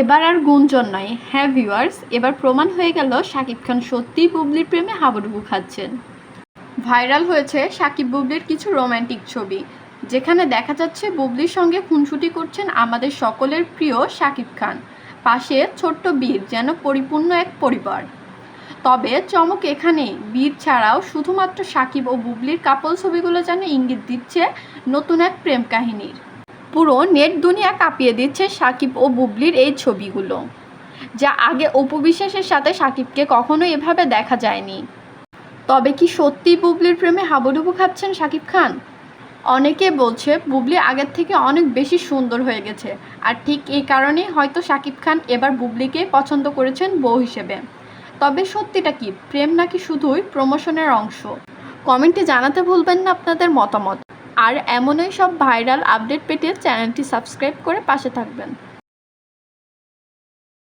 এবার আর গুঞ্জন নয় হ্যাঁ ভিউয়ার্স এবার প্রমাণ হয়ে গেল শাকিব খান সত্যিই বুবলির প্রেমে হাবুডুবু খাচ্ছেন। ভাইরাল হয়েছে শাকিব বুবলির কিছু রোমান্টিক ছবি, যেখানে দেখা যাচ্ছে বুবলির সঙ্গে খুনসুটি করছেন আমাদের সকলের প্রিয় শাকিব খান, পাশে ছোট্ট বীর যেন পরিপূর্ণ এক পরিবার। তবে চমক এখানেই, বীর ছাড়াও শুধুমাত্র শাকিব ও বুবলির কাপল ছবিগুলো যেন ইঙ্গিত দিচ্ছে নতুন এক প্রেম কাহিনীর। পুরো নেট দুনিয়া কাঁপিয়ে দিচ্ছে সাকিব ও বুবলির এই ছবিগুলো, যা আগে অপু বিশ্বাসের সাথে সাকিবকে কখনো এভাবে দেখা যায়নি। তবে কি সত্যি বুবলির প্রেমে হাবুডুবু খাচ্ছেন সাকিব খান? অনেকে বলছে বুবলি আগের থেকে অনেক বেশি সুন্দর হয়ে গেছে, আর ঠিক এই কারণেই হয়তো সাকিব খান এবার বুবলিকে পছন্দ করেছেন বউ হিসেবে। তবে সত্যিটা কি, প্রেম নাকি শুধুই প্রমোশনের অংশ? কমেন্টে জানাতে ভুলবেন না আপনাদের মতামত। আর এমনই সব ভাইরাল আপডেট পেতে চ্যানেলটি সাবস্ক্রাইব করে পাশে থাকবেন।